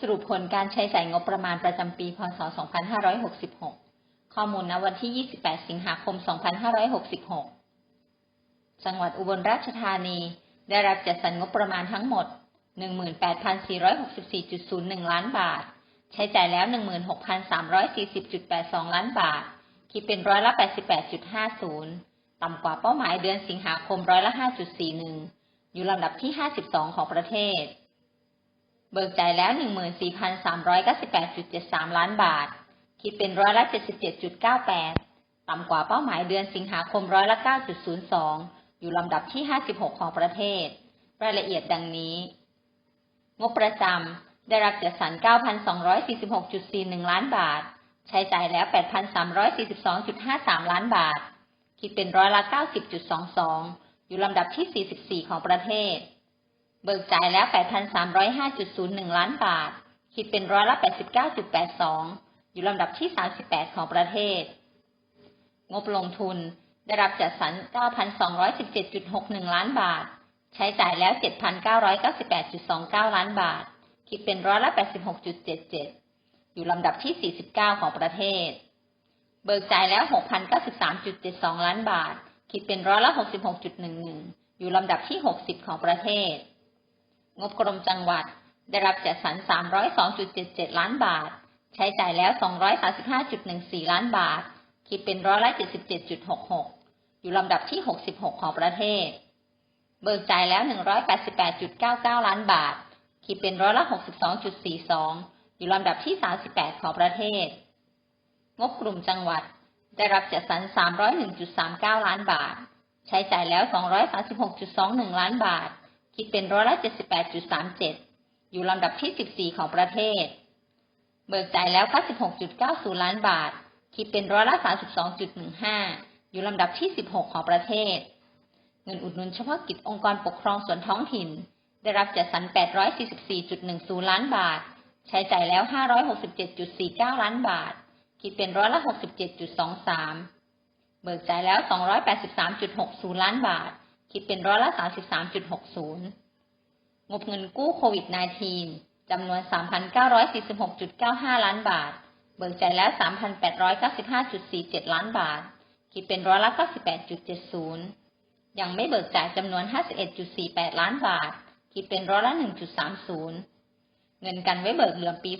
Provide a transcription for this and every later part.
สรุปผลการใช้จ่ายงบประมาณประจำปี พศ 2566 ข้อมูลณวันที่ 28 สิงหาคม 2566 จังหวัดอุบลราชธานี ได้รับจัดสรรงบประมาณทั้งหมด 18,464.01 ล้านบาท ใช้จ่ายแล้ว 16,340.82 ล้านบาท คิดเป็นร้อยละ 88.50 ต่ำกว่าเป้าหมายเดือนสิงหาคมร้อยละ 5.41 อยู่ลำดับที่ 52 ของประเทศ เบิกจ่ายแล้ว 14,398.73 ล้านบาท คิดเป็นร้อยละ 77.98 ต่ำกว่าเป้าหมายเดือนสิงหาคมร้อยละ 9.02 อยู่ลำดับที่ 56 ของประเทศ รายละเอียดดังนี้ งบประจำได้รับจัดสรร 9,246.41 ล้านบาท ใช้จ่ายแล้ว 8,342.53 ล้านบาท คิดเป็นร้อยละ 90.22 อยู่ลำดับที่ 44 ของประเทศ เบิกจ่ายแล้ว 8,305.01 ล้านบาท คิดเป็นร้อยละ 89.82 อยู่ลำดับที่ 38 ของประเทศ งบลงทุนได้รับจัดสรร 9,217.61 ล้านบาท ใช้จ่ายแล้ว 7,998.29 ล้านบาท คิดเป็นร้อยละ 86.77 อยู่ลำดับที่ 49 ของประเทศ เบิกจ่ายแล้ว 6,093.72 ล้านบาท คิดเป็นร้อยละ 66.11 อยู่ลำดับที่ 60 ของประเทศ งบกรมจังหวัด ได้รับจัดสรร 302.77 ล้านบาท ใช้จ่ายแล้ว 235.14 ล้านบาท คิดเป็นร้อยละ77.66 อยู่ลำดับที่ 66 ของประเทศ เบิกจ่ายแล้ว 188.99 ล้านบาท คิดเป็นร้อยละ62.42 อยู่ลำดับที่ 38 ของประเทศ งบกลุ่มจังหวัด ได้รับจัดสรร 301.39 ล้านบาท ใช้จ่ายแล้ว 236.21 ล้านบาท คิดเป็นร้อยละ78.37 อยู่ลำดับที่ 14 ของประเทศ เบิกจ่ายแล้ว 96.90 ล้านบาท คิดเป็นร้อยละ32.15 อยู่ลำดับที่ 16 ของประเทศ เงินอุดหนุนเฉพาะกิจองค์กรปกครองส่วนท้องถิ่น ได้รับจัดสรร 844.10 ล้านบาท ใช้จ่ายแล้ว 567.49 ล้านบาท คิดเป็นร้อยละ67.23 เบิกจ่ายแล้ว 283.60 ล้านบาท คิดเป็นร้อยละ 33.60 งบเงินกู้โควิด -19 จำนวน 3,946.95 ล้านบาท เบิกจ่ายแล้ว 3,895.47 ล้านบาท คิดเป็นร้อยละ 98.70 ยังไม่เบิกจ่ายจำนวน 51.48 ล้านบาท คิดเป็นร้อยละ 1.30 เงินกันไว้เบิกเหลือปี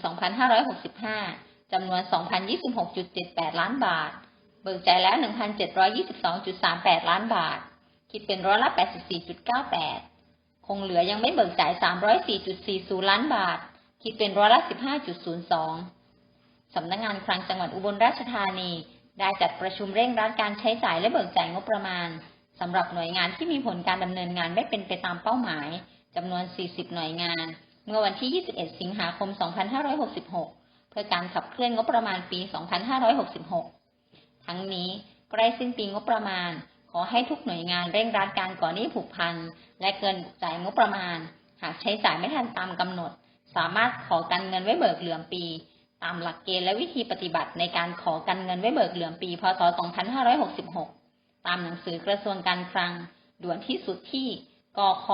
2565 จำนวน 2,026.78 ล้านบาท เบิกจ่ายแล้ว 1,722.38 ล้านบาท คิดเป็นร้อยละ 84.98 คงเหลือยังไม่เบิกจ่าย 304.40 ล้านบาท คิดเป็นร้อยละ 15.02 สำนักงานคลังจังหวัดอุบลราชธานี ได้จัดประชุมเร่งรัดการใช้จ่ายและเบิกจ่ายงบประมาณสำหรับหน่วยงานที่มีผลการดำเนินงานไม่เป็นไปตามเป้าหมายจำนวน 40 หน่วยงาน เมื่อวันที่ 21 สิงหาคม 2566 เพื่อการขับเคลื่อนงบประมาณปี 2566 ทั้งนี้ใกล้สิ้นปีงบประมาณ อให้ทุกหน่วยงานเร่งรัดการก่อหนี้ผูกพัน และเกินจ่ายงบประมาณ หากใช้จ่ายไม่ทันตามกำหนด สามารถขอกันเงินไว้เบิกเหลือมปี ตามหลักเกณฑ์และวิธีปฏิบัติในการขอกันเงินไว้เบิกเหลือมปี พศ 2566 ตามหนังสือกระทรวงการคลัง ด่วนที่สุดที่กค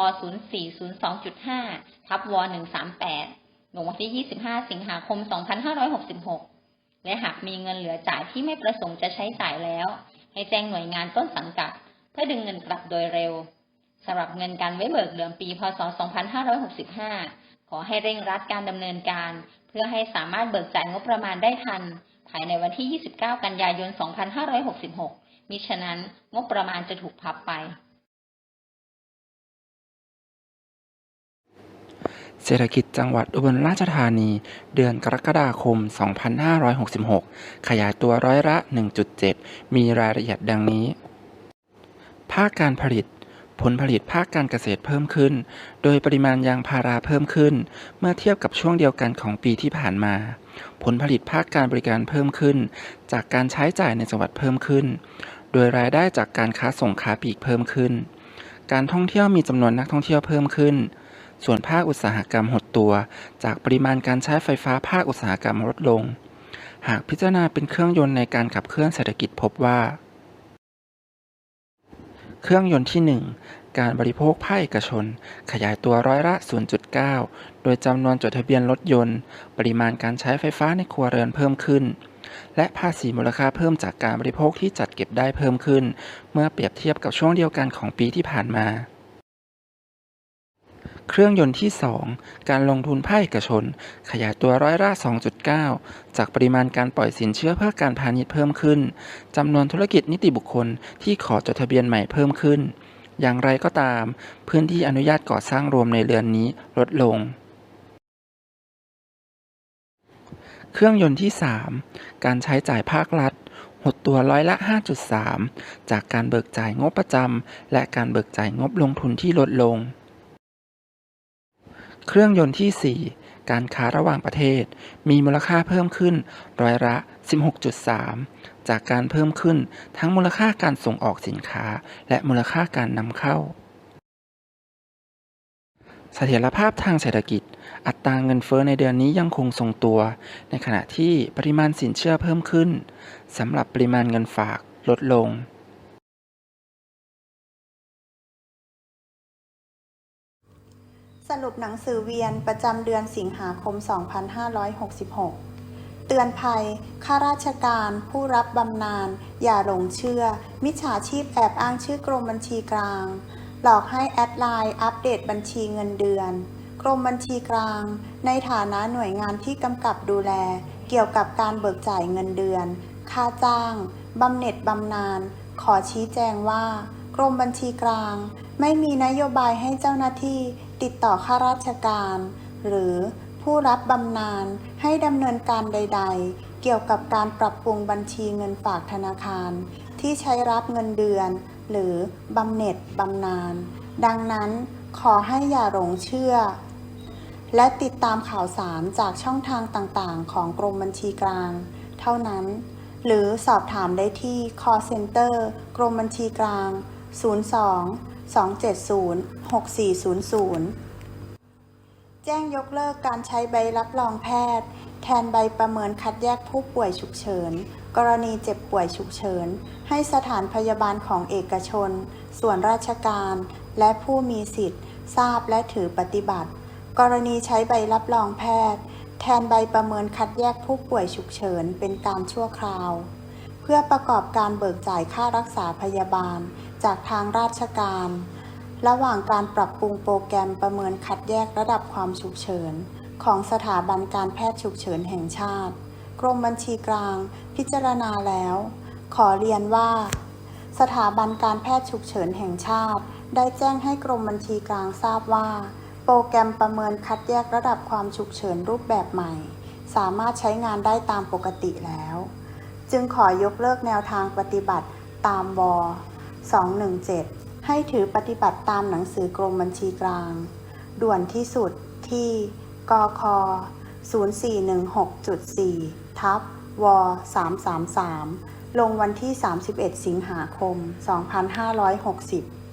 0402.5ทับว138ลงวันที่ 25 สิงหาคม 2566 และหากมีเงินเหลือจ่ายที่ไม่ประสงค์จะใช้จ่ายแล้ว ให้แจ้งหน่วยงานต้นสังกัด เพื่อดึงเงินกลับโดยเร็วสำหรับเงินการไว้เบิกเดือนปี พศ 2565 ขอให้เร่งรัดการดำเนินการ เพื่อให้สามารถเบิกจ่ายงบประมาณได้ทัน ภายในวันที่ 29 กันยายน 2566 มิฉะนั้นงบประมาณจะถูกพับไป เศรษฐกิจจังหวัดอุบลราชธานี เดือนกรกฎาคม 2566 ขยายตัวร้อยละ 1.7 มีรายละเอียดดังนี้ ภาคการผลิต ผลผลิตภาคการเกษตรเพิ่มขึ้น โดยปริมาณยางพาราเพิ่มขึ้น เมื่อเทียบกับช่วงเดียวกันของปีที่ผ่านมา ผลผลิตภาคการบริการเพิ่มขึ้น จากการใช้จ่ายในจังหวัดเพิ่มขึ้น โดยรายได้จากการค้าส่งค้าปลีกเพิ่มขึ้น การท่องเที่ยวมีจำนวนนักท่องเที่ยวเพิ่มขึ้น ส่วนภาคอุตสาหกรรมหดตัว จากปริมาณการใช้ไฟฟ้าภาคอุตสาหกรรมลดลง หากพิจารณาเป็นเครื่องยนต์ในการขับเคลื่อนเศรษฐกิจพบว่า เครื่องยนต์ที่ 1 การบริโภคภาคเอกชน ขยายตัวร้อยละ 0.9 โดยจำนวนจดทะเบียนรถยนต์ ปริมาณการใช้ไฟฟ้าในครัวเรือนเพิ่มขึ้นและภาษีมูลค่าเพิ่มจากการบริโภคที่จัดเก็บได้เพิ่มขึ้น เมื่อเปรียบเทียบกับช่วงเดียวกันของปีที่ผ่านมา เครื่องยนต์ที่ 2 การลงทุนภาคเอกชน ขยายตัวร้อยละ 2.9 จากปริมาณการปล่อยสินเชื่อเพื่อการพาณิชย์เพิ่มขึ้น จำนวนธุรกิจนิติบุคคลที่ขอจดทะเบียนใหม่เพิ่มขึ้น อย่างไรก็ตาม พื้นที่อนุญาตก่อสร้างรวมในเรือนนี้ลดลงเครื่องยนต์ที่ 3 การใช้จ่ายภาครัฐ หดตัวร้อยละ 5.3 จากการเบิกจ่ายงบประจำ และการเบิกจ่ายงบลงทุนที่ลดลง เครื่องยนต์ที่ 4 การค้าระหว่างประเทศ มีมูลค่าเพิ่มขึ้นร้อยละ 16.3 จากการเพิ่มขึ้นทั้งมูลค่าการส่งออกสินค้า และมูลค่าการนำเข้าเสถียรภาพทางเศรษฐกิจ อัตราเงินเฟ้อในเดือนนี้ยังคงทรงตัว ในขณะที่ปริมาณสินเชื่อเพิ่มขึ้นสำหรับปริมาณเงินฝากลดลง สรุปหนังสือเวียนประจำเดือนสิงหาคม 2566 เตือนภัย ข้าราชการ ผู้รับบำนาญ อย่าหลงเชื่อ มิจฉาชีพแอบอ้างชื่อกรมบัญชีกลาง หลอกให้แอดไลน์อัปเดตบัญชีเงินเดือน กรมบัญชีกลาง ในฐานะหน่วยงานที่กำกับดูแล เกี่ยวกับการเบิกจ่ายเงินเดือน ค่าจ้าง บำเหน็จบำนาญ ขอชี้แจงว่า กรมบัญชีกลาง ไม่มีนโยบายให้เจ้าหน้าที่ ติดต่อข้าราชการ หรือผู้รับบำนาญให้ดำเนินการใด ๆ เกี่ยวกับการปรับปรุงบัญชีเงินฝากธนาคาร ที่ใช้รับเงินเดือน หรือบำเหน็จบำนาญดังนั้นขอให้อย่าหลงเชื่อ และติดตามข่าวสารจากช่องทางต่างๆ ของกรมบัญชีกลาง เท่านั้น หรือสอบถามได้ที่ call center กรมบัญชีกลาง 02 270 6400 แจ้งยกเลิกการใช้ใบรับรองแพทย์ แทนใบประเมินคัดแยกผู้ป่วยฉุกเฉิน กรณีเจ็บป่วยฉุกเฉิน ให้สถานพยาบาลของเอกชน ส่วนราชการ และผู้มีสิทธิ์ ทราบและถือปฏิบัติ กรณีใช้ใบรับรองแพทย์ แทนใบประเมินคัดแยกผู้ป่วยฉุกเฉิน เป็นการชั่วคราว เพื่อประกอบการเบิกจ่ายค่ารักษาพยาบาล จากทางราชการ ระหว่างการปรับปรุงโปรแกรมประเมินคัดแยกระดับความฉุกเฉิน ของสถาบันการแพทย์ฉุกเฉินแห่งชาติ กรมบัญชีกลาง พิจารณาแล้ว ขอเรียนว่า สถาบันการแพทย์ฉุกเฉินแห่งชาติ ได้แจ้งให้กรมบัญชีกลางทราบว่า โปรแกรมประเมินคัดแยกระดับความฉุกเฉินรูปแบบใหม่ สามารถใช้งานได้ตามปกติแล้ว จึงขอยกเลิกแนวทางปฏิบัติตามว 217 ให้ถือปฏิบัติตามหนังสือกรมบัญชีกลาง ด่วนที่สุดที่กค0416.4 ทับว333 ลงวันที่ 31 สิงหาคม 2560